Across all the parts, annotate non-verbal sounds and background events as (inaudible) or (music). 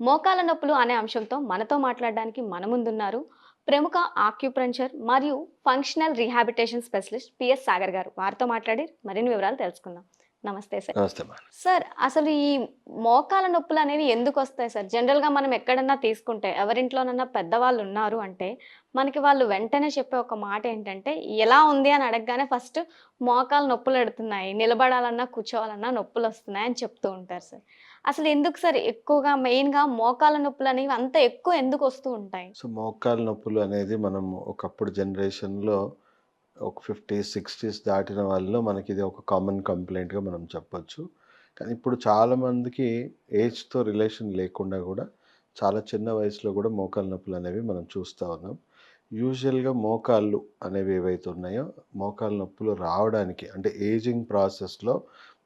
మోకాల నొప్పులు అనే అంశంతో మనతో మాట్లాడడానికి మన ముందున్నారు ప్రముఖ ఆక్యుప్రెంచర్ మరియు functional rehabilitation specialist PS Sagar గారు. వారితో మాట్లాడి మరిన్ని వివరాలు తెలుసుకుందాం. నమస్తే సార్. సార్ అసలు ఈ మోకాల నొప్పులు అనేవి ఎందుకు వస్తాయి సార్? జనరల్గా మనం ఎక్కడన్నా తీసుకుంటే ఎవరింట్లోనన్నా పెద్దవాళ్ళు ఉన్నారు అంటే మనకి వాళ్ళు వెంటనే చెప్పే ఒక మాట ఏంటంటే ఎలా ఉంది అని అడగగానే ఫస్ట్ మోకాలు నొప్పులు ఎడుతున్నాయి నిలబడాలన్నా కూర్చోవాలన్నా నొప్పులు వస్తున్నాయి అని చెప్తూ ఉంటారు సార్. అసలు ఎందుకు సార్ ఎక్కువగా మెయిన్గా మోకాల నొప్పులు అనేవి అంత ఎక్కువ ఎందుకు వస్తూ ఉంటాయి? సో మోకాల నొప్పులు అనేది మనం ఒకప్పుడు జనరేషన్లో ఒక ఫిఫ్టీ సిక్స్టీస్ దాటిన వాళ్ళలో మనకి ఇది ఒక కామన్ కంప్లైంట్గా మనం చెప్పొచ్చు. కానీ ఇప్పుడు చాలామందికి ఏజ్తో రిలేషన్ లేకుండా కూడా చాలా చిన్న వయసులో కూడా మోకాలు నొప్పులు అనేవి మనం చూస్తూ ఉన్నాం. యూజువల్గా మోకాళ్ళు అనేవి ఏవైతే ఉన్నాయో మోకాలు నొప్పులు రావడానికి అంటే ఏజింగ్ ప్రాసెస్లో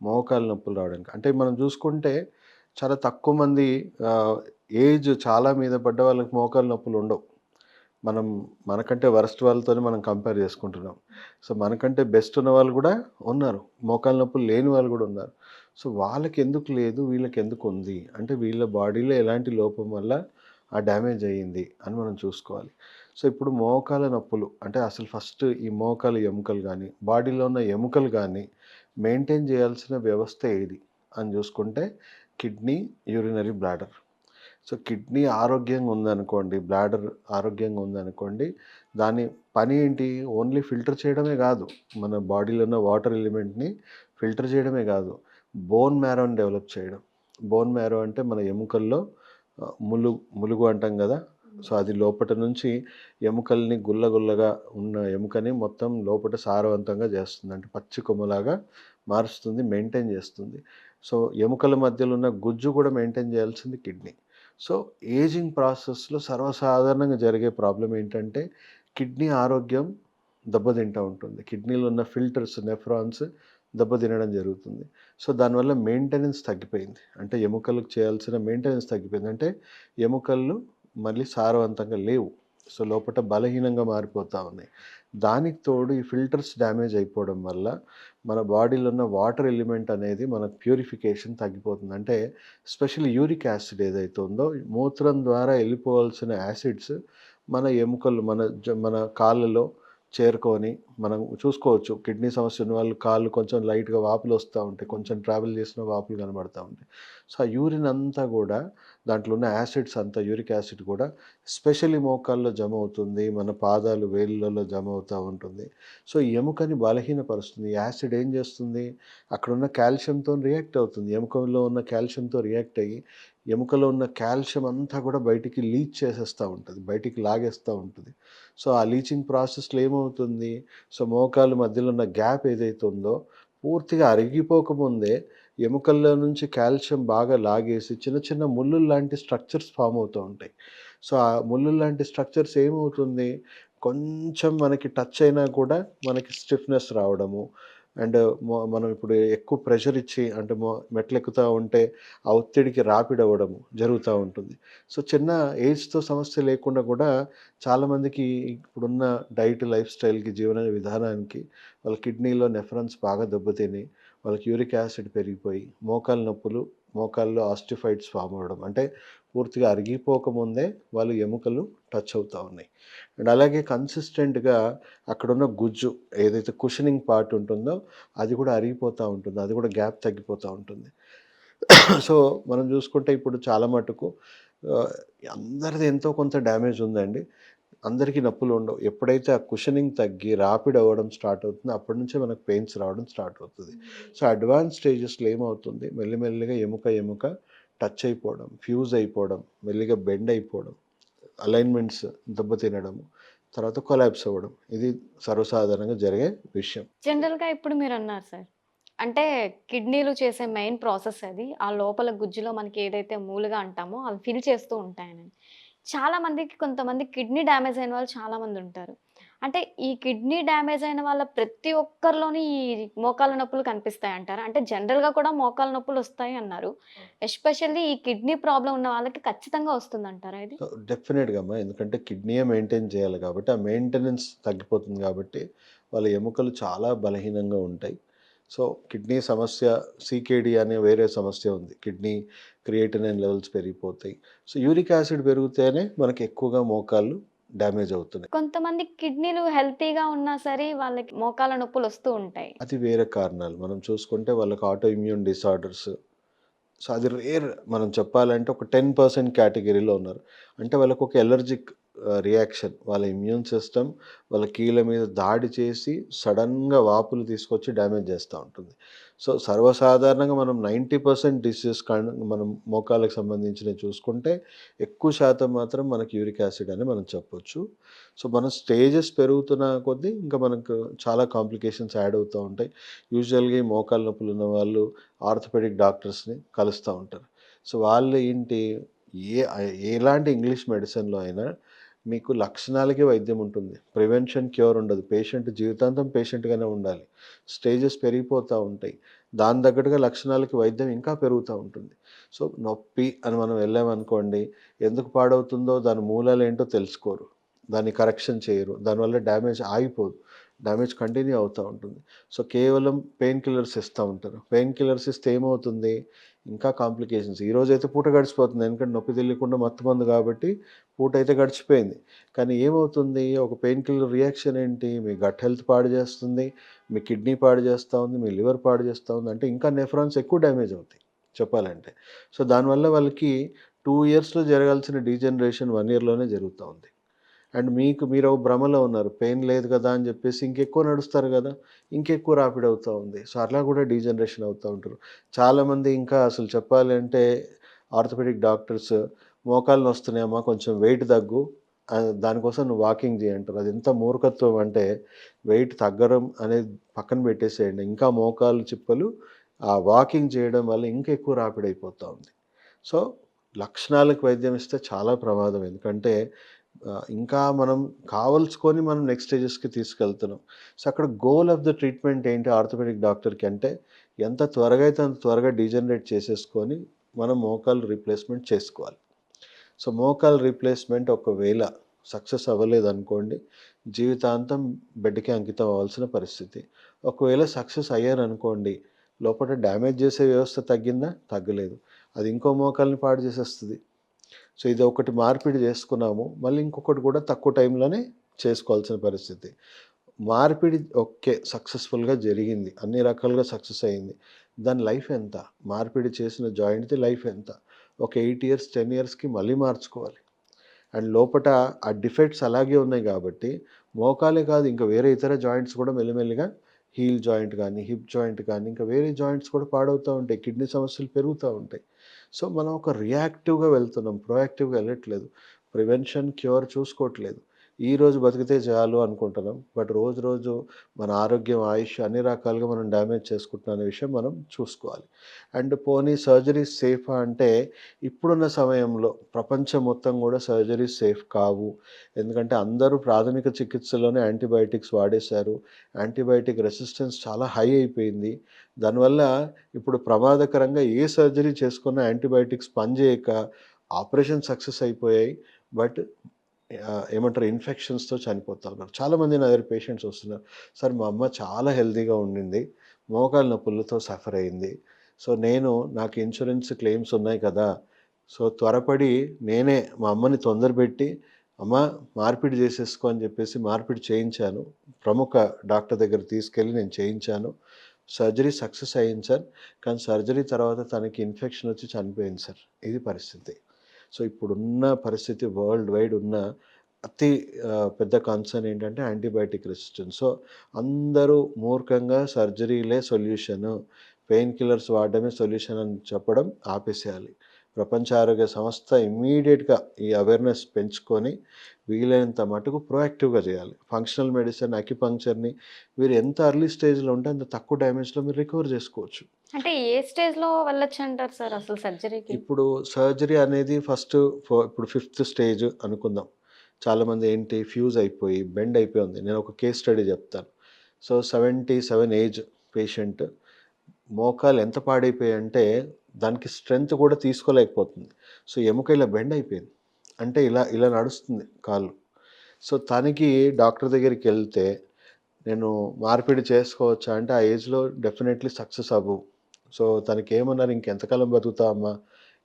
మోకాలు నొప్పులు రావడానికి అంటే మనం చూసుకుంటే చాలా తక్కువ మంది ఏజ్ చాలా మీద పడ్డ వాళ్ళకి మోకాలు నొప్పులు ఉండవు. మనం మనకంటే వరస్ట్ వాళ్ళతోనే మనం కంపేర్ చేసుకుంటున్నాం. సో మనకంటే బెస్ట్ ఉన్న వాళ్ళు కూడా ఉన్నారు. మోకాలు నొప్పులు లేని వాళ్ళు కూడా ఉన్నారు. సో వాళ్ళకి ఎందుకు లేదు? వీళ్ళకి ఎందుకు ఉంది? అంటే వీళ్ళ బాడీలో ఎలాంటి లోపం వల్ల ఆ డ్యామేజ్ అయ్యింది అని మనం చూసుకోవాలి. సో ఇప్పుడు మోకాల నొప్పులు అంటే అసలు ఫస్ట్ ఈ మోకాలు ఎముకలు కానీ బాడీలో ఉన్న ఎముకలు కానీ మెయింటైన్ చేయాల్సిన వ్యవస్థ ఏది? అని చూసుకుంటే kidney urinary bladder. So kidney ఆరోగ్యంగా ఉందనుకోండి బ్లాడర్ ఆరోగ్యంగా ఉందనుకోండి దాని పని ఏంటి? ఓన్లీ ఫిల్టర్ చేయడమే కాదు. మన బాడీలో ఉన్న వాటర్ ఎలిమెంట్ని ఫిల్టర్ చేయడమే కాదు. బోన్ మ్యారోని డెవలప్ చేయడం. బోన్ మ్యారో అంటే మన ఎముకల్లో ములు ములుగు అంటాం కదా? సో అది లోపట నుంచి ఎముకల్ని గుల్లగుల్లగా ఉన్న ఎముకని మొత్తం లోపట సారవంతంగా చేస్తుంది. అంటే పచ్చి కొమ్మలాగా మారుస్తుంది మెయింటైన్ చేస్తుంది. సో ఎముకల మధ్యలో ఉన్న గుజ్జు కూడా మెయింటైన్ చేయాల్సింది కిడ్నీ. సో ఏజింగ్ ప్రాసెస్లో సర్వసాధారణంగా జరిగే ప్రాబ్లం ఏంటంటే కిడ్నీ ఆరోగ్యం దెబ్బతింటూ ఉంటుంది. కిడ్నీలో ఉన్న ఫిల్టర్స్ నెఫ్రాన్స్ దెబ్బతినడం జరుగుతుంది. సో దానివల్ల మెయింటెనెన్స్ తగ్గిపోయింది. అంటే ఎముకలకు చేయాల్సిన మెయింటెనెన్స్ తగ్గిపోయింది. అంటే ఎముకలు మళ్ళీ సారవంతంగా లేవు. సో లోపల బలహీనంగా మారిపోతూ ఉన్నాయి. దానికి తోడు ఈ ఫిల్టర్స్ డ్యామేజ్ అయిపోవడం వల్ల మన బాడీలో ఉన్న వాటర్ ఎలిమెంట్ అనేది మన ప్యూరిఫికేషన్ తగ్గిపోతుంది. అంటే స్పెషల్ యూరిక్ యాసిడ్ ఏదైతే ఉందో మూత్రం ద్వారా వెళ్ళిపోవాల్సిన యాసిడ్స్ మన ఎముకలు మన మన కాళ్ళలో చేరుకొని మనం చూసుకోవచ్చు. కిడ్నీ సమస్య ఉన్న వాళ్ళు కాళ్ళు కొంచెం లైట్గా వాపులు వస్తూ ఉంటాయి. కొంచెం ట్రావెల్ చేసిన వాపులు కనబడుతూ ఉంటాయి. సో ఆ యూరిన్ అంతా కూడా దాంట్లో ఉన్న యాసిడ్స్ అంతా యూరిక్ యాసిడ్ కూడా స్పెషల్లీ మోకాల్లో జమ అవుతుంది. మన పాదాలు వేళ్ళలో జమ అవుతూ ఉంటుంది. సో ఈ ఎముకని బలహీనపరుస్తుంది. ఈ యాసిడ్ ఏం చేస్తుంది? అక్కడ ఉన్న కాల్షియంతో రియాక్ట్ అవుతుంది. ఎముకలో ఉన్న కాల్షియంతో రియాక్ట్ అయ్యి ఎముకలో ఉన్న కాల్షియం అంతా కూడా బయటికి లీచ్ చేసేస్తూ ఉంటుంది బయటికి లాగేస్తూ ఉంటుంది. సో ఆ లీచింగ్ ప్రాసెస్లో ఏమవుతుంది? సో మోకాలు మధ్యలో ఉన్న గ్యాప్ ఏదైతే ఉందో పూర్తిగా అరిగిపోకముందే ఎముకల్లో నుంచి కాల్షియం బాగా లాగేసి చిన్న చిన్న ముళ్ళు లాంటి స్ట్రక్చర్స్ ఫామ్ అవుతూ ఉంటాయి. సో ఆ ముళ్ళు లాంటి స్ట్రక్చర్స్ ఏమవుతుంది? కొంచెం మనకి టచ్ అయినా కూడా మనకి స్టిఫ్నెస్ రావడము అండ్ మనం ఇప్పుడు ఎక్కువ ప్రెషర్ ఇచ్చి అంటే మొ మెట్లు ఎక్కుతూ ఉంటే ఆ ఒత్తిడికి రాపిడ్ అవ్వడము జరుగుతూ ఉంటుంది. సో చిన్న ఏజ్తో సమస్య లేకుండా కూడా చాలామందికి ఇప్పుడున్న డైట్ లైఫ్ స్టైల్కి జీవన విధానానికి వాళ్ళ కిడ్నీలో నెఫరెన్స్ బాగా దెబ్బతిని వాళ్ళకి యూరిక్ యాసిడ్ పెరిగిపోయి మోకాలు నొప్పులు మోకాల్లో ఆస్టిఫైడ్స్ ఫామ్ అవ్వడం. అంటే పూర్తిగా అరిగిపోకముందే వాళ్ళు ఎముకలు టచ్ అవుతూ ఉన్నాయి. అండ్ అలాగే కన్సిస్టెంట్గా అక్కడున్న గుజ్జు ఏదైతే కుషనింగ్ పార్ట్ ఉంటుందో అది కూడా అరిగిపోతూ ఉంటుంది. అది కూడా గ్యాప్ తగ్గిపోతూ ఉంటుంది. (coughs) సో మనం చూసుకుంటే ఇప్పుడు చాలా మటుకు అందరిది ఎంతో కొంత డ్యామేజ్ ఉందండి. అందరికీ నొప్పులు ఉండవు. ఎప్పుడైతే ఆ కుషనింగ్ తగ్గి ర్యాపిడ్ అవ్వడం స్టార్ట్ అవుతుందో అప్పటి నుంచే మనకు పెయిన్స్ రావడం స్టార్ట్ అవుతుంది. సో అడ్వాన్స్ స్టేజెస్లో ఏమవుతుంది? మెల్లిమెల్లిగా ఎముక ఎముక టచ్ అయిపోవడం ఫ్యూజ్ అయిపోవడం మెల్లిగా బెండ్ అయిపోవడం అలైన్మెంట్స్ దెబ్బతినడము తర్వాత కొలాబ్స్ అవ్వడం ఇది సర్వసాధారణంగా జరిగే విషయం. జనరల్గా ఇప్పుడు మీరు అన్నారు సార్. అంటే కిడ్నీలు చేసే మెయిన్ ప్రాసెస్ అది. ఆ లోపల గుజ్జులో మనకి ఏదైతే మూలుగా అంటామో అవి ఫిల్ చేస్తూ ఉంటాయని చాలామందికి కొంతమంది కిడ్నీ డ్యామేజ్ అయిన వాళ్ళు చాలామంది ఉంటారు. అంటే ఈ కిడ్నీ డ్యామేజ్ అయిన వాళ్ళ ప్రతి ఒక్కరిలోని ఈ మోకాల నొప్పులు కనిపిస్తాయి అంటారు? అంటే జనరల్గా కూడా మోకాల నొప్పులు వస్తాయి అన్నారు. ఎస్పెషల్లీ ఈ కిడ్నీ ప్రాబ్లం ఉన్న వాళ్ళకి ఖచ్చితంగా వస్తుంది అంటారా ఇది? సో డెఫినెట్గా అమ్మా. ఎందుకంటే కిడ్నీయే మెయింటైన్ చేయాలి కాబట్టి ఆ మెయింటెనెన్స్ తగ్గిపోతుంది కాబట్టి వాళ్ళ ఎముకలు చాలా బలహీనంగా ఉంటాయి. సో కిడ్నీ సమస్య సీకేడి అనే వేరే సమస్య ఉంది. కిడ్నీ క్రియేటినైన్ లెవెల్స్ పెరిగిపోతాయి. సో యూరిక్ యాసిడ్ పెరిగితేనే మనకి ఎక్కువగా మోకాళ్ళు డ్యామేజ్ అవుతున్నాయి. కొంతమంది కిడ్నీలు హెల్తీగా ఉన్నా సరే వాళ్ళకి మోకాల నొప్పులు వస్తూ ఉంటాయి. అది వేరే కారణాలు. మనం చూసుకుంటే వాళ్ళకి ఆటో ఇమ్యూన్ డిసార్డర్స్ సో అది రేర్ మనం చెప్పాలంటే ఒక టెన్ పర్సెంట్ కేటగిరీలో ఉన్నారు. అంటే వాళ్ళకు ఒక ఎలర్జిక్ రియాక్షన్ వాళ్ళ ఇమ్యూన్ సిస్టమ్ వాళ్ళ కీళ్ళ మీద దాడి చేసి సడన్గా వాపులు తీసుకొచ్చి డ్యామేజ్ చేస్తూ ఉంటుంది. సో సర్వసాధారణంగా మనం నైంటీ పర్సెంట్ డిసీజెస్ మనం మోకాలకు సంబంధించినవి చూసుకుంటే ఎక్కువ శాతం మాత్రం మనకి యూరిక్ యాసిడ్ అని మనం చెప్పొచ్చు. సో మన స్టేజెస్ పెరుగుతున్న కొద్దీ ఇంకా మనకు చాలా కాంప్లికేషన్స్ యాడ్ అవుతూ ఉంటాయి. యూజువల్గా ఈ మోకాల నొప్పులు ఉన్న వాళ్ళు ఆర్థోపెడిక్ డాక్టర్స్ని కలుస్తూ ఉంటారు. సో వాళ్ళు ఏంటి? ఏ ఎలాంటి ఇంగ్లీష్ మెడిసిన్లో అయినా మీకు లక్షణాలకే వైద్యం ఉంటుంది. ప్రివెన్షన్ క్యూర్ ఉండదు. పేషెంట్ జీవితాంతం పేషెంట్గానే ఉండాలి. స్టేజెస్ పెరిగిపోతూ ఉంటాయి. దాని తగ్గట్టుగా లక్షణాలకి వైద్యం ఇంకా పెరుగుతూ ఉంటుంది. సో నొప్పి అని మనం వెళ్ళామనుకోండి ఎందుకు పాడవుతుందో దాని మూలాలు ఏంటో తెలుసుకోరు. దాన్ని కరెక్షన్ చేయరు. దానివల్ల డ్యామేజ్ ఆగిపోదు. డ్యామేజ్ కంటిన్యూ అవుతూ ఉంటుంది. సో కేవలం పెయిన్ కిల్లర్స్ ఇస్తూ ఉంటారు. పెయిన్ కిల్లర్స్ ఇస్తే ఏమవుతుంది? ఇంకా కాంప్లికేషన్స్ ఈరోజు అయితే పూట గడిచిపోతుంది. ఎందుకంటే నొప్పి తెలియకుండా మత్తుమందు కాబట్టి పూట అయితే గడిచిపోయింది. కానీ ఏమవుతుంది? ఒక పెయిన్ కిల్లర్ రియాక్షన్ ఏంటి? మీ గట్ హెల్త్ పాడు చేస్తుంది మీ కిడ్నీ పాడు చేస్తూ ఉంది మీ లివర్ పాడు చేస్తూ ఉంది. అంటే ఇంకా నెఫ్రాన్స్ ఎక్కువ డ్యామేజ్ అవుతాయి చెప్పాలంటే. సో దానివల్ల వాళ్ళకి టూ ఇయర్స్లో జరగాల్సిన డీజనరేషన్ వన్ ఇయర్లోనే జరుగుతూ ఉంది. అండ్ మీకు మీరు ఒక భ్రమలో ఉన్నారు. పెయిన్ లేదు కదా అని చెప్పేసి ఇంకెక్కువ నడుస్తారు కదా. ఇంకెక్కువ రాపిడ్ అవుతూ ఉంది. సో అట్లా కూడా డీజనరేషన్ అవుతూ ఉంటారు. చాలామంది ఇంకా అసలు చెప్పాలి అంటే ఆర్థోపెడిక్ డాక్టర్స్ మోకాళ్ళు వస్తున్నాయమ్మా కొంచెం వెయిట్ తగ్గు. దానికోసం నువ్వు వాకింగ్ చేయంటారు అది ఎంత మూర్ఖత్వం అంటే వెయిట్ తగ్గడం అనేది పక్కన పెట్టేసేయండి. ఇంకా మోకాలు చిప్పలు ఆ వాకింగ్ చేయడం వల్ల ఇంకా ఎక్కువ రాపిడ్ అయిపోతూ ఉంది. సో లక్షణాలకు వైద్యం ఇస్తే చాలా ప్రమాదం. ఎందుకంటే ఇంకా మనం కావలసుకొని మనం నెక్స్ట్ స్టేజెస్కి తీసుకెళ్తున్నాం. సో అక్కడ గోల్ ఆఫ్ ద ట్రీట్మెంట్ ఏంటి ఆర్థోపెడిక్ డాక్టర్కి అంటే ఎంత త్వరగా అయితే అంత త్వరగా డీజనరేట్ చేసేసుకొని మనం మోకాలు రీప్లేస్మెంట్ చేసుకోవాలి. సో మోకాలు రీప్లేస్మెంట్ ఒకవేళ సక్సెస్ అవ్వలేదు అనుకోండి జీవితాంతం బెడ్కి అంకితం అవ్వాల్సిన పరిస్థితి. ఒకవేళ సక్సెస్ అయ్యారు అనుకోండి లోపల డ్యామేజ్ చేసే వ్యవస్థ తగ్గిందా? తగ్గలేదు. అది ఇంకో మోకాల్ని పాడు చేసేస్తుంది. సో ఇది ఒకటి మార్పిడి చేసుకున్నాము. మళ్ళీ ఇంకొకటి కూడా తక్కువ టైంలోనే చేసుకోవాల్సిన పరిస్థితి. మార్పిడి ఓకే సక్సెస్ఫుల్గా జరిగింది. అన్ని రకాలుగా సక్సెస్ అయింది. దాని లైఫ్ ఎంత? మార్పిడి చేసిన జాయింట్ది లైఫ్ ఎంత? ఒక ఎయిట్ ఇయర్స్ టెన్ ఇయర్స్కి మళ్ళీ మార్చుకోవాలి. అండ్ లోపట ఆ డిఫెక్ట్స్ అలాగే ఉన్నాయి కాబట్టి మోకాలే కాదు ఇంకా వేరే ఇతర జాయింట్స్ కూడా మెల్లిమెల్లిగా హీల్ జాయింట్ కానీ హిప్ జాయింట్ కానీ ఇంకా వేరే జాయింట్స్ కూడా పాడవుతూ ఉంటాయి. కిడ్నీ సమస్యలు పెరుగుతూ ఉంటాయి. సో మనం ఒక రియాక్టివ్గా వెళ్తున్నాం. ప్రొయాక్టివ్గా వెళ్ళట్లేదు. ప్రివెన్షన్ క్యూర్ చూసుకోవట్లేదు. ఈ రోజు బతికితే చాలు అనుకుంటున్నాం. బట్ రోజు రోజు మన ఆరోగ్యం ఆయుష్ అన్ని రకాలుగా మనం డ్యామేజ్ చేసుకుంటున్నాం అనే విషయం మనం చూసుకోవాలి. అండ్ పోనీ సర్జరీస్ సేఫా అంటే ఇప్పుడున్న సమయంలో ప్రపంచం మొత్తం కూడా సర్జరీస్ సేఫ్ కావు. ఎందుకంటే అందరూ ప్రాథమిక చికిత్సలోనే యాంటీబయాటిక్స్ వాడేశారు. యాంటీబయాటిక్ రెసిస్టెన్స్ చాలా హై అయిపోయింది. దానివల్ల ఇప్పుడు ప్రమాదకరంగా ఏ సర్జరీ చేసుకున్నా యాంటీబయాటిక్స్ పనిచేయక ఆపరేషన్ సక్సెస్ అయిపోయాయి. బట్ ఏమంటారు ఇన్ఫెక్షన్స్తో చనిపోతా ఉన్నారు. చాలామంది నా దగ్గర పేషెంట్స్ వస్తున్నారు. సార్ మా అమ్మ చాలా హెల్తీగా ఉండింది. మోకాలు నొప్పులతో సఫర్ అయింది. సో నేను నాకు ఇన్సూరెన్స్ క్లెయిమ్స్ ఉన్నాయి కదా. సో త్వరపడి నేనే మా అమ్మని తొందరపెట్టి అమ్మ మార్పిడి చేసేసుకో అని చెప్పేసి మార్పిడి చేయించాను. ప్రముఖ డాక్టర్ దగ్గర తీసుకెళ్ళి నేను చేయించాను. సర్జరీ సక్సెస్ అయింది సార్. కానీ సర్జరీ తర్వాత తనకి ఇన్ఫెక్షన్ వచ్చి చనిపోయింది సార్. ఇది పరిస్థితి. సో ఇప్పుడున్న పరిస్థితి వరల్డ్ వైడ్ ఉన్న అతి పెద్ద కన్సర్న్ ఏంటంటే యాంటీబయాటిక్ రెసిస్టెన్స్. సో అందరూ మూర్ఖంగా సర్జరీలే సొల్యూషన్ పెయిన్ కిల్లర్స్ వాడడమే సొల్యూషన్ అని చెప్పడం ఆపేసేయాలి. ప్రపంచ ఆరోగ్య సంస్థ ఇమ్మీడియట్గా ఈ అవేర్నెస్ పెంచుకొని వీలైనంత మటుకు ప్రొయాక్టివ్గా చేయాలి. ఫంక్షనల్ మెడిసిన్ అక్యుపంక్చర్ని మీరు ఎంత అర్లీ స్టేజ్లో ఉంటే అంత తక్కువ డ్యామేజ్లో మీరు రికవర్ చేసుకోవచ్చు. అంటే ఏ స్టేజ్లో వెళ్ళొచ్చు అంటారు సార్ అసలు సర్జరీకి? ఇప్పుడు సర్జరీ అనేది ఫస్ట్ ఇప్పుడు ఫిఫ్త్ స్టేజ్ అనుకుందాం. చాలామంది ఏంటి ఫ్యూజ్ అయిపోయి బెండ్ అయిపోయి ఉంది. నేను ఒక కేస్ స్టడీ చెప్తాను. So seventy seven age patient మోకాలు ఎంత పాడైపోయాయి అంటే దానికి స్ట్రెంగ్త్ కూడా తీసుకోలేకపోతుంది. సో ఎముక ఇలా బెండ్ అయిపోయింది. అంటే ఇలా ఇలా నడుస్తుంది కాళ్ళు. సో తనకి డాక్టర్ దగ్గరికి వెళ్తే నేను మార్పిడి చేసుకోవచ్చా అంటే ఆ ఏజ్‌లో డెఫినెట్‌లీ సక్సెస్ అవ్వవు. సో తనకేమన్నారు ఇంకెంతకాలం బతుకుతావమ్మా?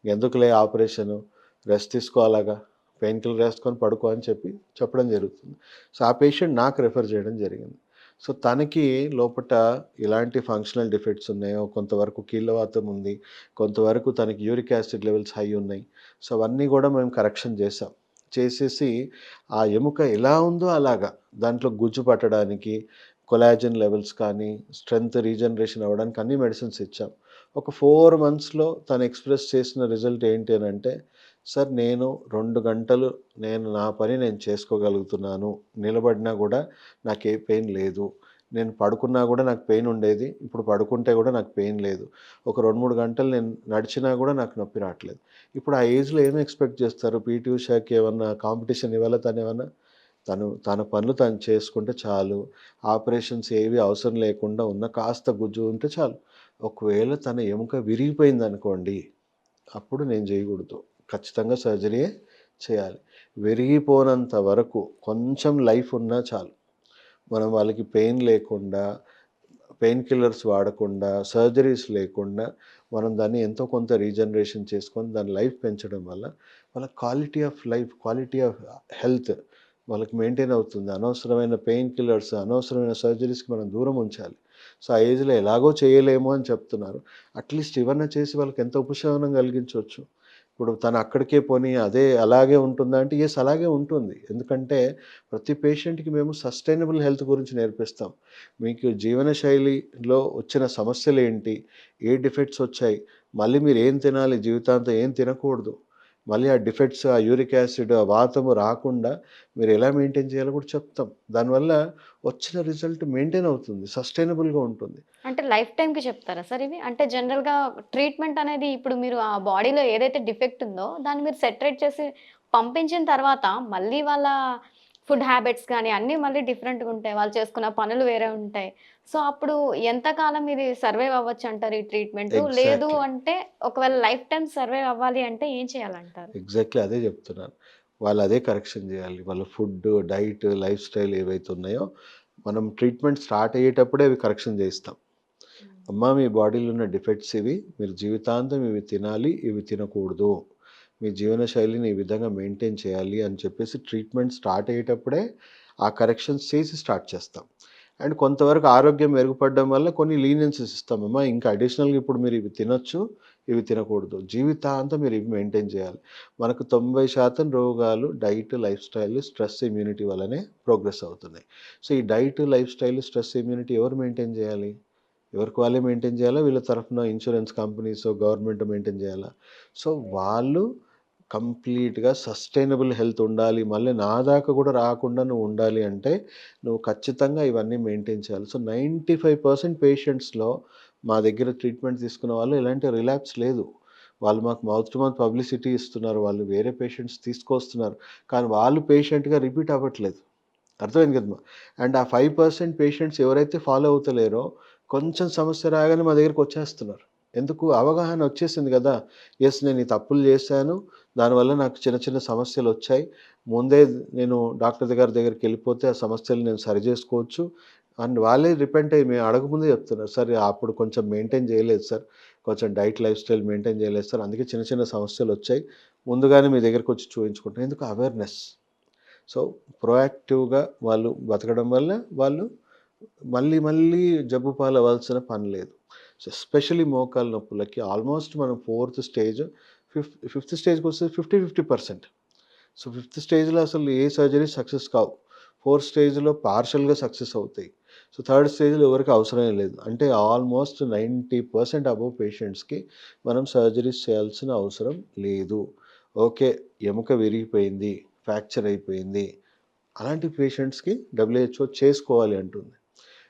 ఎందుకులే ఆపరేషను. రెస్ట్ తీసుకో అలాగా. పెయిన్ కిల్లర్ వేసుకొని పడుకో అని చెప్పి చెప్పడం జరుగుతుంది. సో ఆ పేషెంట్ నాకు రిఫర్ చేయడం జరిగింది. సో తనకి లోపల ఇలాంటి ఫంక్షనల్ డిఫెక్ట్స్ ఉన్నాయో, కొంతవరకు కీళ్ళవాతం ఉంది. కొంతవరకు తనకి యూరిక్ యాసిడ్ లెవెల్స్ హై ఉన్నాయి. సో అవన్నీ కూడా మేము కరెక్షన్ చేసాం. చేసేసి ఆ ఎముక ఎలా ఉందో అలాగా దాంట్లో గుజ్జు పట్టడానికి, కొలాజన్ లెవెల్స్ కానీ, స్ట్రెంత్ రీజనరేషన్ అవ్వడానికి అన్ని మెడిసిన్స్ ఇచ్చాం. ఒక ఫోర్ మంత్స్‌లో తను ఎక్స్‌ప్రెస్ చేసిన రిజల్ట్ ఏంటి అని అంటే "సార్ నేను రెండు గంటలు నేను నా పని నేను చేసుకోగలుగుతున్నాను. నిలబడినా కూడా నాకు ఏ పెయిన్ లేదు. నేను పడుకున్నా కూడా నాకు పెయిన్ ఉండేది. ఇప్పుడు పడుకుంటే కూడా నాకు పెయిన్ లేదు. ఒక 2, 3 గంటలు నేను నడిచినా కూడా నాకు నొప్పి రావట్లేదు." ఇప్పుడు ఆ ఏజ్‌లో ఏమి ఎక్స్‌పెక్ట్ చేస్తారు? పీటీ ఉషాకి ఏమన్నా కాంపిటీషన్ ఇవ్వాలా ఏమన్నా తను తన పనులు తను చేసుకుంటే చాలు. ఆపరేషన్స్ ఏవి అవసరం లేకుండా ఉన్న కాస్త గుజ్జు ఉంటే చాలు. ఒకవేళ తన ఎముక విరిగిపోయిందనుకోండి, అప్పుడు నేను చేయకూడదు ఖచ్చితంగా సర్జరీయే చేయాలి. విరిగిపోనంత వరకు కొంచెం లైఫ్ ఉన్నా చాలు. మనం వాళ్ళకి పెయిన్ లేకుండా, పెయిన్ కిల్లర్స్ వాడకుండా, సర్జరీస్ లేకుండా మనం దాన్ని ఎంతో కొంత రీజనరేషన్ చేసుకొని దాని లైఫ్ పెంచడం వల్ల వాళ్ళ quality of life, quality of health వాళ్ళకి మెయింటైన్ అవుతుంది. అనవసరమైన పెయిన్ కిల్లర్స్, అనవసరమైన సర్జరీస్‌కి మనం దూరం ఉంచాలి. సో ఆ ఏజ్‌లో ఎలాగో చేయలేము అని చెప్తున్నారు. అట్‌లీస్ట్ ఇవన్నీ చేసి వాళ్ళకి ఎంత ఉపశమనం కలిగించవచ్చు ఇప్పుడు తను అక్కడికే పోనీ అదే అలాగే ఉంటుందా అంటే ఎస్ అలాగే ఉంటుంది. ఎందుకంటే ప్రతి పేషెంట్‌కి మేము సస్టైనబుల్ హెల్త్ గురించి నేర్పిస్తాం. మీకు జీవన శైలిలో వచ్చిన సమస్యలేంటి? ఏ డిఫెక్ట్స్ వచ్చాయి? మళ్ళీ మీరు ఏం తినాలి? జీవితాంతం ఏం తినకూడదు? మళ్ళీ ఆ డిఫెక్ట్స్, ఆ యూరిక్ యాసిడ్, ఆ వాతము రాకుండా మీరు ఎలా మెయింటైన్ చేయాలో కూడా చెప్తాం. దానివల్ల వచ్చిన రిజల్ట్ మెయింటైన్ అవుతుంది. సస్టైనబుల్‌గా ఉంటుంది. అంటే లైఫ్ టైంకి చెప్తారా సార్ ఇవి? అంటే జనరల్‌గా ట్రీట్మెంట్ అనేది ఇప్పుడు మీరు ఆ బాడీలో ఏదైతే డిఫెక్ట్ ఉందో దాన్ని మీరు సెటరేట్ చేసి పంపించిన తర్వాత మళ్ళీ వాళ్ళ ఫుడ్ హ్యాబిట్స్ గానీ అన్నీ మళ్ళీ డిఫరెంట్‌గా ఉంటాయి. వాళ్ళు చేసుకున్న పనులు వేరే ఉంటాయి. సో అప్పుడు ఎంత కాలం ఇది సర్వైవ్ అవ్వచ్చు అంటారు ఈ ట్రీట్మెంటు? లేదు. అంటే ఒకవేళ లైఫ్ టైమ్ సర్వైవ్ అవ్వాలి అంటే ఏం చేయాలంటారు? ఎగ్జాక్ట్‌లీ అదే చెప్తున్నాను. వాళ్ళు అదే కరెక్షన్ చేయాలి. వాళ్ళ ఫుడ్, డైట్, లైఫ్ స్టైల్ ఏవైతే ఉన్నాయో మనం ట్రీట్మెంట్ స్టార్ట్ అయ్యేటప్పుడే అవి కరెక్షన్ చేయిస్తాం. అమ్మా మీ బాడీలో ఉన్న డిఫెక్ట్స్ ఇవి. మీరు జీవితాంతం ఇవి తినాలి. ఇవి తినకూడదు. మీ జీవన శైలిని ఈ విధంగా మెయింటైన్ చేయాలి అని చెప్పేసి ట్రీట్మెంట్ స్టార్ట్ అయ్యేటప్పుడే ఆ కరెక్షన్స్ చేసి స్టార్ట్ చేస్తాం. అండ్ కొంతవరకు ఆరోగ్యం మెరుగుపడడం వల్ల కొన్ని లీనియన్సెస్ ఇస్తామమ్మా ఇంకా అడిషనల్‌గా ఇప్పుడు మీరు ఇవి తినొచ్చు. ఇవి తినకూడదు. జీవితాంతం మీరు ఇవి మెయింటైన్ చేయాలి. మనకు 90% రోగాలు diet, lifestyle, stress, immunity వల్లనే ప్రోగ్రెస్ అవుతున్నాయి. సో ఈ diet, lifestyle, stress, immunity ఎవరు మెయింటైన్ చేయాలి? ఎవరికి వాళ్ళే మెయింటైన్ చేయాలా? వీళ్ళ తరఫున ఇన్సూరెన్స్ కంపెనీస్ గవర్నమెంట్ మెయింటైన్ చేయాలా? సో వాళ్ళు కంప్లీట్‌గా సస్టైనబుల్ హెల్త్ ఉండాలి. మళ్ళీ నా దాకా కూడా రాకుండా నువ్వు ఉండాలి అంటే నువ్వు ఖచ్చితంగా ఇవన్నీ మెయింటైన్ చేయాలి. సో 95% పేషెంట్స్‌లో మా దగ్గర ట్రీట్మెంట్ తీసుకున్న వాళ్ళు ఎలాంటి రిలాప్స్ లేదు. వాళ్ళు మాకు మౌత్ టు మౌత్ పబ్లిసిటీ ఇస్తున్నారు. వాళ్ళు వేరే పేషెంట్స్ తీసుకొస్తున్నారు. కానీ వాళ్ళు పేషెంట్‌గా రిపీట్ అవ్వట్లేదు. అర్థమైంది కదమ్మా! అండ్ ఆ ఫైవ్ పర్సెంట్ పేషెంట్స్ ఎవరైతే ఫాలో అవుతలేరో కొంచెం సమస్య రాగానే మా దగ్గరికి వచ్చేస్తున్నారు. ఎందుకు? అవగాహన వచ్చేసింది కదా! ఎస్ నేను ఈ తప్పులు చేశాను. దానివల్ల నాకు చిన్న చిన్న సమస్యలు వచ్చాయి ముందే నేను డాక్టర్ గారి దగ్గరికెళ్ళిపోతే ఆ సమస్యలు నేను సరి చేసుకోవచ్చు అండ్ వాళ్ళే రిపెంట్ అయ్యి మేము అడగముందే చెప్తున్నారు. సార్ అప్పుడు కొంచెం మెయింటైన్ చేయలేదు సార్. కొంచెం డైట్, లైఫ్ స్టైల్ మెయింటైన్ చేయలేదు సార్. అందుకే చిన్న చిన్న సమస్యలు వచ్చాయి ముందుగానే మీ దగ్గరికొచ్చి చూయించుకుంటున్నాను. ఎందుకు? అవేర్‌నెస్. సో ప్రొయాక్టివ్‌గా వాళ్ళు బతకడం వల్ల వాళ్ళు మళ్ళీ మళ్ళీ జబ్బు పాలవ్వాల్సిన పని లేదు. సో ఎస్పెషల్లీ నొప్పులకి ఆల్మోస్ట్ మనం ఫోర్త్ స్టేజ్ ఫిఫ్త్ ఫిఫ్త్ స్టేజ్కి వస్తే fifty fifty percent so fifth స్టేజ్‌లో అసలు ఏ సర్జరీ సక్సెస్ కావు. ఫోర్త్ స్టేజ్‌లో పార్షియల్‌గా సక్సెస్ అవుతాయి. సో థర్డ్ స్టేజ్‌లో ఎవరికి అవసరమే లేదు. అంటే ఆల్మోస్ట్ 90% అబోవ్ పేషెంట్స్‌కి మనం సర్జరీస్ చేయాల్సిన అవసరం లేదు. ఓకే. ఎముక విరిగిపోయింది. ఫ్రాక్చర్ అయిపోయింది. అలాంటి పేషెంట్స్‌కి డబ్ల్యూహెచ్‌ఓ చేసుకోవాలి అంటుంది.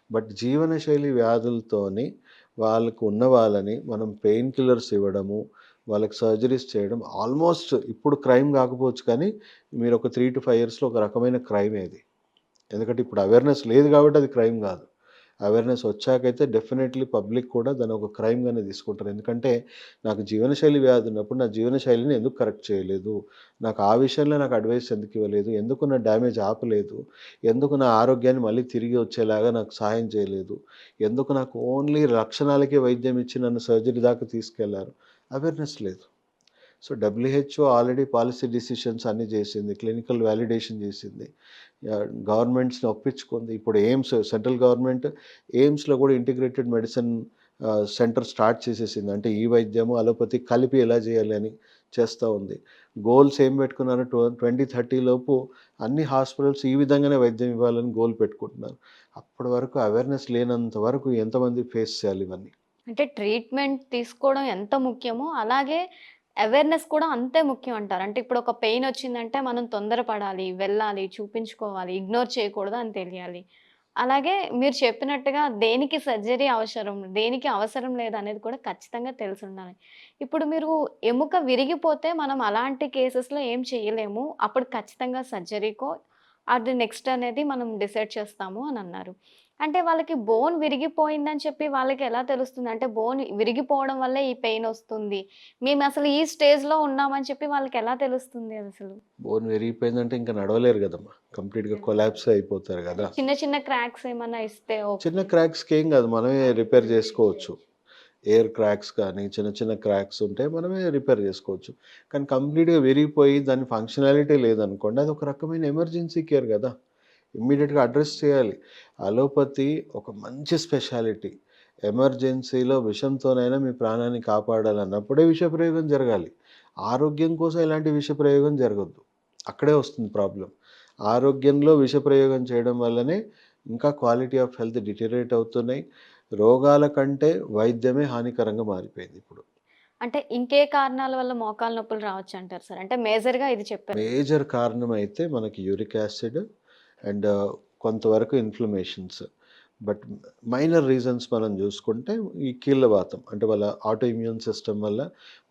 బట్ జీవనశైలి వ్యాధులతోని వాళ్ళకు ఉన్న వాళ్ళని మనం పెయిన్ కిల్లర్స్ ఇవ్వడము, వాళ్ళకి సర్జరీస్ చేయడం ఆల్మోస్ట్ ఇప్పుడు క్రైమ్ కాకపోవచ్చు కానీ మీరు ఒక 3-5 ఇయర్స్‌లో ఒక రకమైన క్రైమ్ ఏది ఎందుకంటే ఇప్పుడు అవేర్‌నెస్ లేదు కాబట్టి అది క్రైమ్ కాదు. అవేర్‌నెస్ వచ్చాకైతే డెఫినెట్‌లీ పబ్లిక్ కూడా దాన్ని ఒక క్రైమ్‌గానే తీసుకుంటారు. ఎందుకంటే నాకు జీవనశైలి వ్యాధి ఉన్నప్పుడు నా జీవనశైలిని ఎందుకు కరెక్ట్ చేయలేదు? నాకు ఆ విషయంలో నాకు అడ్వైస్ ఎందుకు ఇవ్వలేదు? ఎందుకు నా డ్యామేజ్ ఆపలేదు? ఎందుకు నా ఆరోగ్యాన్ని మళ్ళీ తిరిగి వచ్చేలాగా నాకు సహాయం చేయలేదు? ఎందుకు నాకు ఓన్లీ లక్షణాలకే వైద్యం ఇచ్చి నన్ను సర్జరీ దాకా తీసుకెళ్ళారు? అవేర్‌నెస్ లేదు. So, WHO already policy decisions అన్నీ చేసింది. క్లినికల్ వ్యాలిడేషన్ చేసింది. గవర్నమెంట్స్‌ని ఒప్పించుకుంది. ఇప్పుడు ఎయిమ్స్ సెంట్రల్ గవర్నమెంట్ ఎయిమ్స్‌లో కూడా ఇంటిగ్రేటెడ్ మెడిసిన్ సెంటర్ స్టార్ట్ చేసేసింది. అంటే ఈ వైద్యము, అలోపతి కలిపి ఎలా చేయాలి అని చేస్తూ ఉంది. గోల్స్ ఏం పెట్టుకున్నారు ట్వ 2030 లోపు అన్ని హాస్పిటల్స్ ఈ విధంగానే వైద్యం ఇవ్వాలని గోల్ పెట్టుకుంటున్నారు. అప్పటి వరకు అవేర్‌నెస్ లేనంత వరకు ఎంతమంది ఫేస్ చేయాలి ఇవన్నీ? అంటే ట్రీట్మెంట్ తీసుకోవడం ఎంత ముఖ్యమో, అలాగే అవేర్‌నెస్ కూడా అంతే ముఖ్యం అంటారు. అంటే ఇప్పుడు ఒక పెయిన్ వచ్చిందంటే మనం తొందరపడాలి, వెళ్ళాలి, చూపించుకోవాలి, ఇగ్నోర్ చేయకూడదు అని తెలియాలి. అలాగే మీరు చెప్పినట్టుగా దేనికి సర్జరీ అవసరం, దేనికి అవసరం లేదు అనేది కూడా ఖచ్చితంగా తెలిసి ఉండాలి ఇప్పుడు మీరు ఎముక విరిగిపోతే మనం అలాంటి కేసెస్‌లో ఏం చేయలేము. అప్పుడు ఖచ్చితంగా సర్జరీకో అది నెక్స్ట్ అనేది మనం డిసైడ్ చేస్తాము అని అన్నారు. అంటే వాళ్ళకి బోన్ విరిగిపోయిందని చెప్పి వాళ్ళకి ఎలా తెలుస్తుంది? అంటే బోన్ విరిగిపోవడం వల్లే ఈ పెయిన్ వస్తుంది. మేము అసలు ఈ స్టేజ్‌లో ఉన్నామని చెప్పి వాళ్ళకి ఎలా తెలుస్తుంది అసలు? బోన్ విరిగిపోయిందంటే ఇంక నడవలేరు కదమ్మా! కంప్లీట్‌గా కొలాప్స్ అయిపోతారు కదా! చిన్న చిన్న క్రాక్స్ ఏమన్నా ఇస్తే. చిన్న క్రాక్స్‌కి ఏం కాదు. మనమే రిపేర్ చేసుకోవచ్చు. ఎయిర్ క్రాక్స్ కానీ, చిన్న చిన్న క్రాక్స్ ఉంటే మనమే రిపేర్ చేసుకోవచ్చు. కానీ కంప్లీట్‌గా విరిగిపోయి దాని ఫంక్షనాలిటీ లేదనుకోండి అది ఒక రకమైన ఎమర్జెన్సీ కేర్ కదా! ఇమ్మీడియేట్‌గా అడ్రెస్ చేయాలి. అలోపతి ఒక మంచి స్పెషాలిటీ. ఎమర్జెన్సీలో విషంతోనైనా మీ ప్రాణాన్ని కాపాడాలన్నప్పుడే విష ప్రయోగం జరగాలి. ఆరోగ్యం కోసం ఎలాంటి విష ప్రయోగం జరగొద్దు. అక్కడే వస్తుంది ప్రాబ్లమ్. ఆరోగ్యంలో విష ప్రయోగం చేయడం వల్లనే ఇంకా క్వాలిటీ ఆఫ్ హెల్త్ డిటెరియరేట్ అవుతున్నాయి. రోగాల కంటే వైద్యమే హానికరంగా మారిపోయింది ఇప్పుడు. అంటే ఇంకే కారణాల వల్ల మోకాలు నొప్పులు రావచ్చంటారు సార్? అంటే మేజర్‌గా ఇది చెప్పారు. మేజర్ కారణం అయితే మనకి యూరిక్ యాసిడ్ అండ్ కొంతవరకు ఇన్‌ఫ్లమేషన్స్. బట్ మైనర్ రీజన్స్ మనం చూసుకుంటే ఈ కీళ్ళవాతం అంటే వాళ్ళ ఆటో ఇమ్యూన్ సిస్టమ్ వల్ల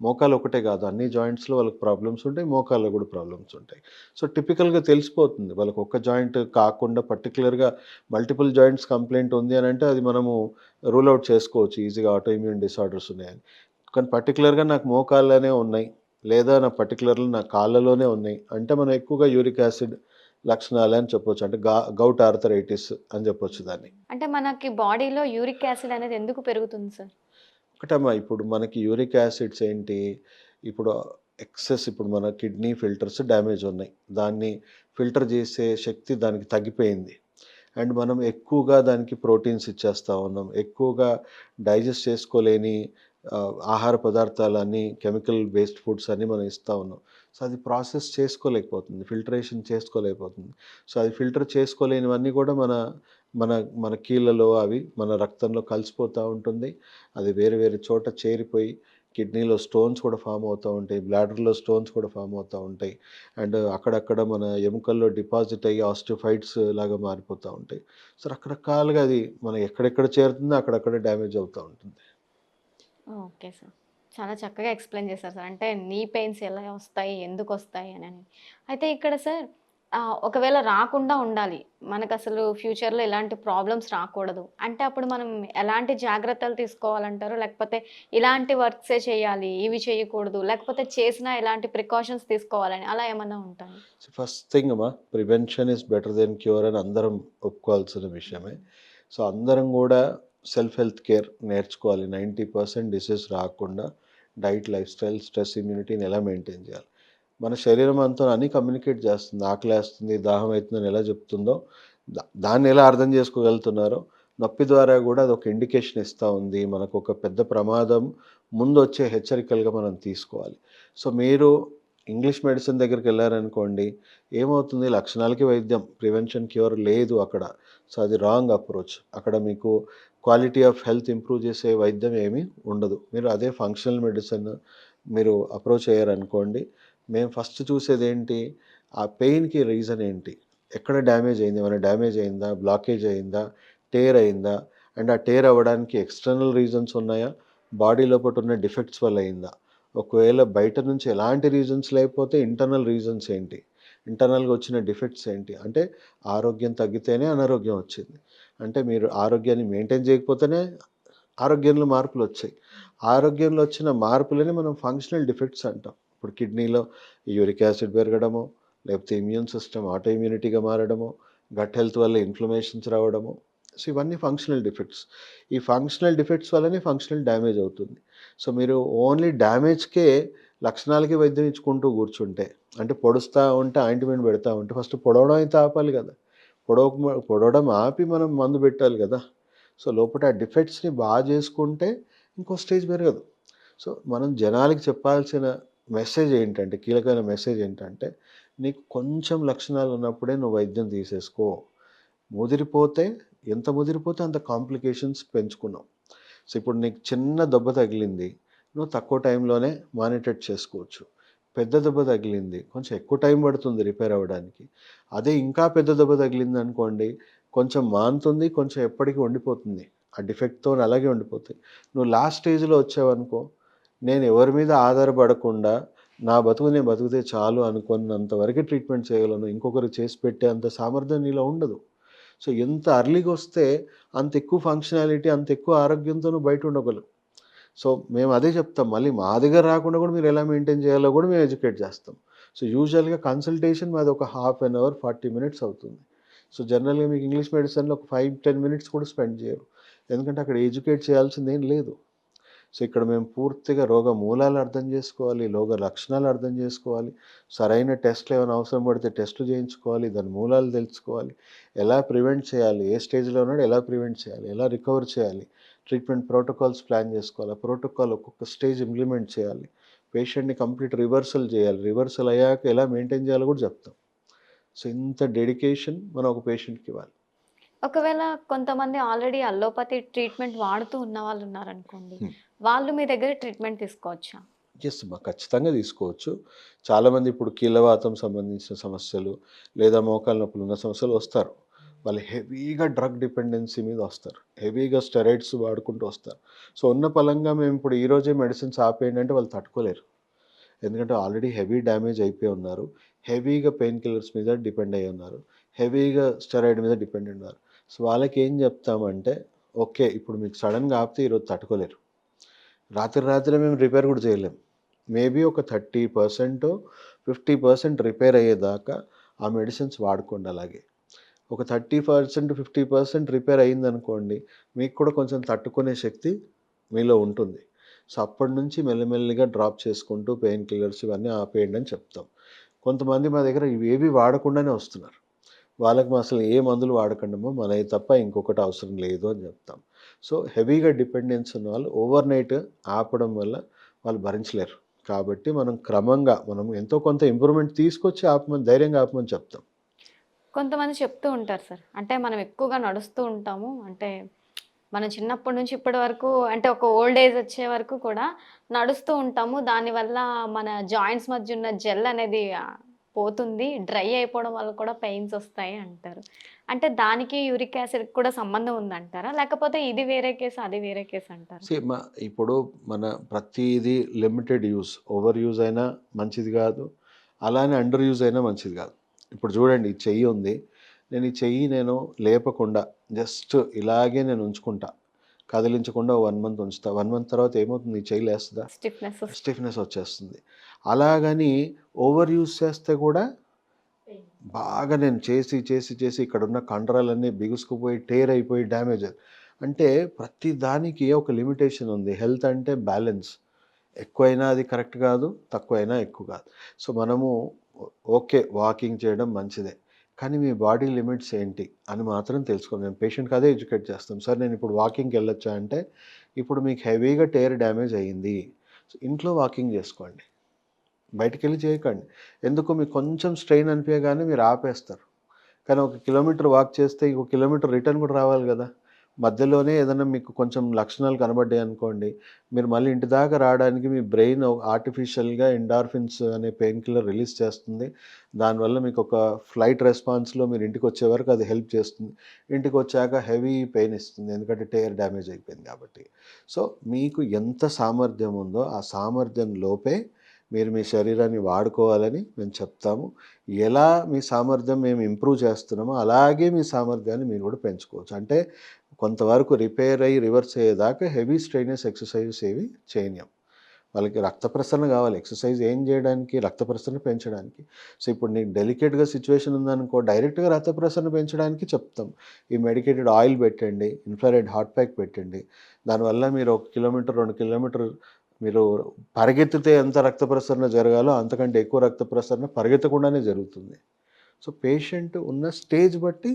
మోకాలు ఒకటే కాదు అన్ని జాయింట్స్‌లో వాళ్ళకి ప్రాబ్లమ్స్ ఉంటాయి. మోకాల్లో కూడా ప్రాబ్లమ్స్ ఉంటాయి. సో, టిపికల్‌గా తెలిసిపోతుంది. వాళ్ళకి ఒక్క జాయింట్ కాకుండా పర్టికులర్గా మల్టిపుల్ జాయింట్స్ కంప్లైంట్ ఉంది అని అంటే అది మనము రూల్ అవుట్ చేసుకోవచ్చు ఈజీగా ఆటో ఇమ్యూన్ డిసార్డర్స్ ఉన్నాయని. కానీ పర్టిక్యులర్‌గా నాకు మోకాళ్ళనే ఉన్నాయి. లేదా నా పర్టిక్యులర్‌గా నా కాళ్ళలోనే ఉన్నాయి. అంటే మనం ఎక్కువగా యూరిక్ యాసిడ్ లక్షణాలే అని చెప్పొచ్చు. అంటే గౌట్ ఆర్థరైటిస్ అని చెప్పొచ్చు దాన్ని. అంటే మనకి బాడీలో యూరిక్ యాసిడ్ అనేది ఎందుకు పెరుగుతుంది సార్? ఒకటమ్మా ఇప్పుడు మనకి యూరిక్ యాసిడ్స్ ఏంటి? ఇప్పుడు ఎక్సెస్ ఇప్పుడు మన కిడ్నీ ఫిల్టర్స్ డ్యామేజ్ ఉన్నాయి. దాన్ని ఫిల్టర్ చేసే శక్తి దానికి తగ్గిపోయింది. అండ్ మనం ఎక్కువగా దానికి ప్రోటీన్స్ ఇచ్చేస్తా ఉన్నాం. ఎక్కువగా డైజెస్ట్ చేసుకోలేని ఆహ్, ఆహార పదార్థాలన్నీ కెమికల్ బేస్డ్ ఫుడ్స్ అన్నీ మనం ఇస్తా ఉన్నాం. సో, అది ప్రాసెస్ చేసుకోలేకపోతుంది. ఫిల్టరేషన్ చేసుకోలేకపోతుంది. సో, అది ఫిల్టర్ చేసుకోలేనివన్నీ కూడా మన మన మన కీళ్ళలో అవి మన రక్తంలో కలిసిపోతూ ఉంటుంది. అది వేరే వేరే చోట చేరిపోయి కిడ్నీలో స్టోన్స్ కూడా ఫామ్ అవుతూ ఉంటాయి. బ్లాడర్‌లో స్టోన్స్ కూడా ఫామ్ అవుతూ ఉంటాయి. అండ్ అక్కడక్కడ మన ఎముకల్లో డిపాజిట్ అయ్యి ఆస్టిఫైడ్స్ లాగా మారిపోతూ ఉంటాయి. సో, రకరకాలుగా అది మనం ఎక్కడెక్కడ చేరుతుందో అక్కడక్కడ డ్యామేజ్ అవుతూ ఉంటుంది. Okay sir. చాలా చక్కగా ఎక్స్‌ప్లెయిన్ చేశారు సార్. అంటే నీ పెయిన్స్ ఎలా వస్తాయి? ఎందుకు వస్తాయి అని అయితే ఇక్కడ సార్ ఒకవేళ రాకుండా ఉండాలి. మనకు అసలు ఫ్యూచర్‌లో ఎలాంటి ప్రాబ్లమ్స్ రాకూడదు. అంటే అప్పుడు మనం ఎలాంటి జాగ్రత్తలు తీసుకోవాలంటారు? లేకపోతే ఇలాంటి వర్క్సే చేయాలి, ఇవి చేయకూడదు, లేకపోతే చేసినా ఎలాంటి ప్రికాషన్స్ తీసుకోవాలని అలా ఏమన్నా ఉంటాయి ఫస్ట్ థింగ్ అమ్మా prevention is better then cure అని అందరం ఒప్పుకోవాల్సిన విషయమే. సో, అందరం కూడా సెల్ఫ్ హెల్త్ కేర్ నేర్చుకోవాలి. 90% డిసీజ్ రాకుండా డైట్, లైఫ్ స్టైల్, స్ట్రెస్, ఇమ్యూనిటీని ఎలా మెయింటైన్ చేయాలి. మన శరీరం అంతా అన్నీ కమ్యూనికేట్ చేస్తుంది. ఆకలేస్తుంది, దాహం అవుతుందని ఎలా చెప్తుందో దా దాన్ని ఎలా అర్థం చేసుకోగలుగుతున్నారో నొప్పి ద్వారా కూడా అది ఒక ఇండికేషన్ ఇస్తూ ఉంది. మనకొక పెద్ద ప్రమాదం ముందు వచ్చే హెచ్చరికలుగా మనం తీసుకోవాలి. సో, మీరు ఇంగ్లీష్ మెడిసిన్ దగ్గరికి వెళ్ళారనుకోండి ఏమవుతుంది లక్షణాలకి వైద్యం. ప్రివెన్షన్, క్యూర్ లేదు అక్కడ. సో, అది రాంగ్ అప్రోచ్. అక్కడ మీకు క్వాలిటీ ఆఫ్ హెల్త్ ఇంప్రూవ్ చేసే వైద్యం ఏమీ ఉండదు. మీరు అదే ఫంక్షనల్ మెడిసిన్ మీరు అప్రోచ్ అయ్యారనుకోండి మేము ఫస్ట్ చూసేదేంటి? ఆ పెయిన్‌కి రీజన్ ఏంటి? ఎక్కడ డ్యామేజ్ అయింది? ఏమైనా డ్యామేజ్ అయిందా? బ్లాకేజ్ అయిందా? టేర్ అయిందా? అండ్ ఆ టేర్ అవ్వడానికి ఎక్స్‌టర్నల్ రీజన్స్ ఉన్నాయా? బాడీ లోపల ఉన్న డిఫెక్ట్స్ వల్ల అయిందా? ఒకవేళ బయట నుంచి ఎలాంటి రీజన్స్ లేకపోతే ఇంటర్నల్ రీజన్స్ ఏంటి? ఇంటర్నల్‌గా వచ్చిన డిఫెక్ట్స్ ఏంటి? అంటే ఆరోగ్యం తగ్గితేనే అనారోగ్యం వచ్చింది. అంటే మీరు ఆరోగ్యాన్ని మెయింటైన్ చేయకపోతేనే ఆరోగ్యంలో మార్పులు వచ్చాయి. ఆరోగ్యంలో వచ్చిన మార్పులని మనం ఫంక్షనల్ డిఫెక్ట్స్ అంటాం. ఇప్పుడు కిడ్నీలో యూరిక్ యాసిడ్ పెరగడము లేకపోతే ఇమ్యూన్ సిస్టమ్ ఆటో ఇమ్యూనిటీగా మారడము గట్ హెల్త్ వల్ల ఇన్ఫ్లమేషన్స్ రావడము. సో ఇవన్నీ ఫంక్షనల్ డిఫెక్ట్స్. ఈ ఫంక్షనల్ డిఫెక్ట్స్ వల్లనే ఫంక్షనల్ డ్యామేజ్ అవుతుంది. సో మీరు ఓన్లీ డ్యామేజ్కే లక్షణాలకి వైద్యం ఇచ్చుకుంటూ కూర్చుంటే అంటే పొడుస్తూ ఉంటే ఆయింట్మెంట్ పెడతా ఉంటే ఫస్ట్ పొడవడం అయితే ఆపాలి కదా. పొడవ పొడవడం ఆపి మనం మందు పెట్టాలి కదా. సో లోపల ఆ డిఫెక్ట్స్ని బాగా చేసుకుంటే ఇంకో స్టేజ్ పెరగదు. సో మనం జనాలకి చెప్పాల్సిన మెసేజ్ ఏంటంటే కీలకమైన మెసేజ్ ఏంటంటే నీకు కొంచెం లక్షణాలు ఉన్నప్పుడే నువ్వు వైద్యం తీసేసుకో. ముదిరిపోతే ఎంత ముదిరిపోతే అంత కాంప్లికేషన్స్ పెంచుకున్నావు. సో ఇప్పుడు నీకు చిన్న దెబ్బ తగిలింది నువ్వు తక్కువ టైంలోనే మానిటర్ చేసుకోవచ్చు. పెద్ద దెబ్బ తగిలింది. కొంచెం ఎక్కువ టైం పడుతుంది రిపేర్ అవ్వడానికి. అదే ఇంకా పెద్ద దెబ్బ తగిలింది అనుకోండి కొంచెం మానుతుంది కొంచెం ఎప్పటికీ ఉండిపోతుంది. ఆ డిఫెక్ట్తో అలాగే ఉండిపోతుంది. నువ్వు లాస్ట్ స్టేజ్లో వచ్చావనుకో నేను ఎవరి మీద ఆధారపడకుండా నా బతుకు నేను బతికితే చాలు అనుకున్నంతవరకు ట్రీట్మెంట్ చేయగలను. ఇంకొకరు చేసి పెట్టే అంత సామర్థ్యం నీలో ఉండదు. సో ఎంత అర్లీగా వస్తే అంత ఎక్కువ ఫంక్షనాలిటీ అంత ఎక్కువ ఆరోగ్యంతో బయట ఉండగలవు. సో మేము అదే చెప్తాం మళ్ళీ మా దగ్గర రాకుండా కూడా మీరు ఎలా మెయింటైన్ చేయాలో కూడా మేము ఎడ్యుకేట్ చేస్తాం. సో యూజువల్గా కన్సల్టేషన్ మాది ఒక half an hour forty minutes అవుతుంది. సో జనరల్గా మీకు ఇంగ్లీష్ మెడిసిన్లో ఒక ఫైవ్ టెన్ మినిట్స్ కూడా స్పెండ్ చేయరు. ఎందుకంటే అక్కడ ఎడ్యుకేట్ చేయాల్సింది ఏం లేదు. సో ఇక్కడ మేము పూర్తిగా రోగ మూలాలు అర్థం చేసుకోవాలి రోగ లక్షణాలు అర్థం చేసుకోవాలి. సరైన టెస్ట్లు ఏమైనా అవసరం పడితే టెస్టులు చేయించుకోవాలి దాని మూలాలు తెలుసుకోవాలి. ఎలా ప్రివెంట్ చేయాలి ఏ స్టేజ్లో ఉన్నాడు ఎలా ప్రివెంట్ చేయాలి ఎలా రికవర్ చేయాలి ట్రీట్మెంట్ ప్రోటోకాల్స్ ప్లాన్ చేసుకోవాలి. ప్రోటోకాల్ ఒక్కొక్క స్టేజ్ ఇంప్లిమెంట్ చేయాలి. పేషెంట్ని కంప్లీట్ రివర్సల్ చేయాలి. రివర్సల్ అయ్యాక ఎలా మెయింటైన్ చేయాలో కూడా చెప్తాం. సో ఇంత డెడికేషన్ మనం ఒక పేషెంట్కి ఇవ్వాలి. ఒకవేళ కొంతమంది ఆల్రెడీ అల్లోపతి ట్రీట్మెంట్ వాడుతూ ఉన్న వాళ్ళు ఉన్నారనుకోండి. వాళ్ళు మీ దగ్గర ట్రీట్మెంట్ తీసుకోవచ్చా? ఎస్ మా ఖచ్చితంగా తీసుకోవచ్చు. చాలామంది ఇప్పుడు కీళ్ళవాతం సంబంధించిన సమస్యలు లేదా మోకాల నొప్పులు ఉన్న సమస్యలు వస్తారు. వాళ్ళు హెవీగా డ్రగ్ డిపెండెన్సీ మీద వస్తారు. హెవీగా స్టెరాయిడ్స్ వాడుకుంటూ వస్తారు. సో ఉన్న పలంగా మేము ఇప్పుడు ఈరోజే మెడిసిన్స్ ఆపేయండి అంటే వాళ్ళు తట్టుకోలేరు. ఎందుకంటే ఆల్రెడీ హెవీ డ్యామేజ్ అయిపోయి ఉన్నారు. హెవీగా పెయిన్ కిల్లర్స్ మీద డిపెండ్ అయి ఉన్నారు. హెవీగా స్టెరాయిడ్ మీద డిపెండ్ అయి ఉన్నారు. సో వాళ్ళకి ఏం చెప్తామంటే ఓకే ఇప్పుడు మీకు సడన్గా ఆపితే ఈరోజు తట్టుకోలేరు. రాత్రి రాత్రి మేము రిపేర్ కూడా చేయలేం. మేబీ ఒక thirty percent fifty percent repair అయ్యేదాకా ఆ మెడిసిన్స్ వాడుకోండి అలాగే. ఒక thirty percent fifty percent repair అయిందనుకోండి మీకు కూడా కొంచెం తట్టుకునే శక్తి మీలో ఉంటుంది. సో అప్పటి నుంచి మెల్లమెల్లిగా డ్రాప్ చేసుకుంటూ పెయిన్ కిల్లర్స్ ఇవన్నీ ఆపేయండి అని చెప్తాం. కొంతమంది మా దగ్గర ఇవేవి వాడకుండానే వస్తున్నారు. వాళ్ళకి మా అసలు ఏ మందులు వాడకండమో మనవి తప్ప ఇంకొకటి అవసరం లేదు అని చెప్తాం. సో హెవీగా డిపెండెన్స్ ఉన్న వాళ్ళు ఓవర్ నైట్ ఆపడం వల్ల వాళ్ళు భరించలేరు. కాబట్టి మనం క్రమంగా మనం ఎంతో కొంత ఇంప్రూవ్మెంట్ తీసుకొచ్చి ఆపమని ధైర్యంగా ఆపమని చెప్తాం. కొంతమంది చెప్తూ ఉంటారు సార్. అంటే మనం ఎక్కువగా నడుస్తూ ఉంటాము. అంటే మనం చిన్నప్పటి నుంచి ఇప్పటి వరకు అంటే ఒక ఓల్డ్ ఏజ్ వచ్చే వరకు కూడా నడుస్తూ ఉంటాము. దానివల్ల మన జాయింట్స్ మధ్య ఉన్న జెల్ అనేది పోతుంది. డ్రై అయిపోవడం వల్ల కూడా పెయిన్స్ వస్తాయి అంటారు. అంటే దానికి యూరిక్ యాసిడ్ కూడా సంబంధం ఉందంటారా? లేకపోతే ఇది వేరే కేసు అది వేరే కేసు అంటారు? ఇప్పుడు మన ప్రతిదీ లిమిటెడ్ యూస్. ఓవర్ యూజ్ అయినా మంచిది కాదు. అలానే అండర్ యూజ్ అయినా మంచిది కాదు. ఇప్పుడు చూడండి ఈ చెయ్యి ఉంది. నేను ఈ చెయ్యి నేను లేపకుండా జస్ట్ ఇలాగే నేను ఉంచుకుంటా. కదిలించకుండా వన్ మంత్ ఉంచుతా. వన్ మంత్ తర్వాత ఏమవుతుంది? ఈ చెయ్యి లేస్తుందా? స్టిఫ్నెస్ స్టిఫ్నెస్ వచ్చేస్తుంది. అలాగని ఓవర్ యూజ్ చేస్తే కూడా బాగా నేను చేసి చేసి చేసి ఇక్కడ ఉన్న కండరాలన్నీ బిగుసుకుపోయి టేర్ అయిపోయి డ్యామేజ్ అంటే ప్రతి దానికి ఒక లిమిటేషన్ ఉంది. హెల్త్ అంటే బ్యాలెన్స్ ఎక్కువైనా అది కరెక్ట్ కాదు తక్కువైనా ఎక్కువ కాదు. సో మనము ఓకే వాకింగ్ చేయడం మంచిదే. కానీ మీ బాడీ లిమిట్స్ ఏంటి అని మాత్రం తెలుసుకోండి మేము పేషెంట్కి అదే ఎడ్యుకేట్ చేస్తాం సార్ నేను ఇప్పుడు వాకింగ్కి వెళ్ళొచ్చా అంటే ఇప్పుడు మీకు హెవీగా టేర్ డ్యామేజ్ అయ్యింది సో ఇంట్లో వాకింగ్ చేసుకోండి. బయటికి వెళ్ళి చేయకండి. ఎందుకు? మీకు కొంచెం స్ట్రెయిన్ అనిపించగానే మీరు ఆపేస్తారు. కానీ ఒక కిలోమీటర్ వాక్ చేస్తే ఇంకో కిలోమీటర్ రిటర్న్ కూడా రావాలి కదా. మధ్యలోనే ఏదైనా మీకు కొంచెం లక్షణాలు కనబడ్డాయి అనుకోండి మీరు మళ్ళీ ఇంటి దాకా రావడానికి మీ బ్రెయిన్ ఆర్టిఫిషియల్గా ఎండార్ఫిన్స్ అనే పెయిన్ కిల్లర్ రిలీజ్ చేస్తుంది. దానివల్ల మీకు ఒక ఫ్లైట్ రెస్పాన్స్లో మీరు ఇంటికి వచ్చే వరకు అది హెల్ప్ చేస్తుంది. ఇంటికి వచ్చాక హెవీ పెయిన్ ఇస్తుంది ఎందుకంటే టైర్ డ్యామేజ్ అయిపోయింది కాబట్టి. సో మీకు ఎంత సామర్థ్యం ఉందో ఆ సామర్థ్యం లోపే మీరు మీ శరీరాన్ని వాడుకోవాలని మేము చెప్తాము. ఎలా మీ సామర్థ్యం మేము ఇంప్రూవ్ చేస్తున్నామో అలాగే మీ సామర్థ్యాన్ని మీరు కూడా పెంచుకోవచ్చు. అంటే కొంతవరకు రిపేర్ అయ్యి రివర్స్ అయ్యేదాకా హెవీ స్ట్రెయినెస్ ఎక్సర్సైజెస్ ఏవి చేయనియం వాళ్ళకి రక్త ప్రసరణ కావాలి. ఎక్సర్సైజ్ ఏం చేయడానికి? రక్త ప్రసరణ పెంచడానికి. సో ఇప్పుడు నీకు డెలికేట్గా సిచ్యువేషన్ ఉందనుకో డైరెక్ట్గా రక్త ప్రసరణ పెంచడానికి చెప్తాం. ఈ మెడికేటెడ్ ఆయిల్ పెట్టండి ఇన్ఫ్రారెడ్ హాట్ ప్యాక్ పెట్టండి. దానివల్ల మీరు ఒక కిలోమీటర్ రెండు కిలోమీటర్ మీరు పరిగెత్తితే ఎంత రక్త ప్రసరణ జరగాలో అంతకంటే ఎక్కువ రక్త ప్రసరణ పరిగెత్తకుండానే జరుగుతుంది. సో పేషెంట్ ఉన్న స్టేజ్ బట్టి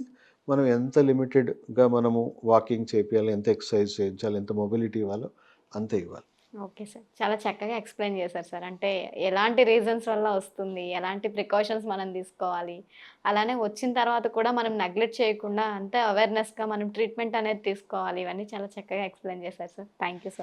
మనం ఎంత లిమిటెడ్గా మనము వాకింగ్ చేయాలి ఎంత ఎక్సర్సైజ్ చేయించాలి ఎంత మొబిలిటీ ఇవ్వాలో అంతే ఇవ్వాలి. Okay sir. చాలా చక్కగా ఎక్స్ప్లెయిన్ చేశారు సార్. అంటే ఎలాంటి రీజన్స్ వల్ల వస్తుంది ఎలాంటి ప్రికాషన్స్ మనం తీసుకోవాలి అలానే వచ్చిన తర్వాత కూడా మనం నెగ్లెక్ట్ చేయకుండా అంతే అవేర్నెస్గా మనం ట్రీట్మెంట్ అనేది తీసుకోవాలి ఇవన్నీ చాలా చక్కగా ఎక్స్ప్లెయిన్ చేశారు సార్. Thank you so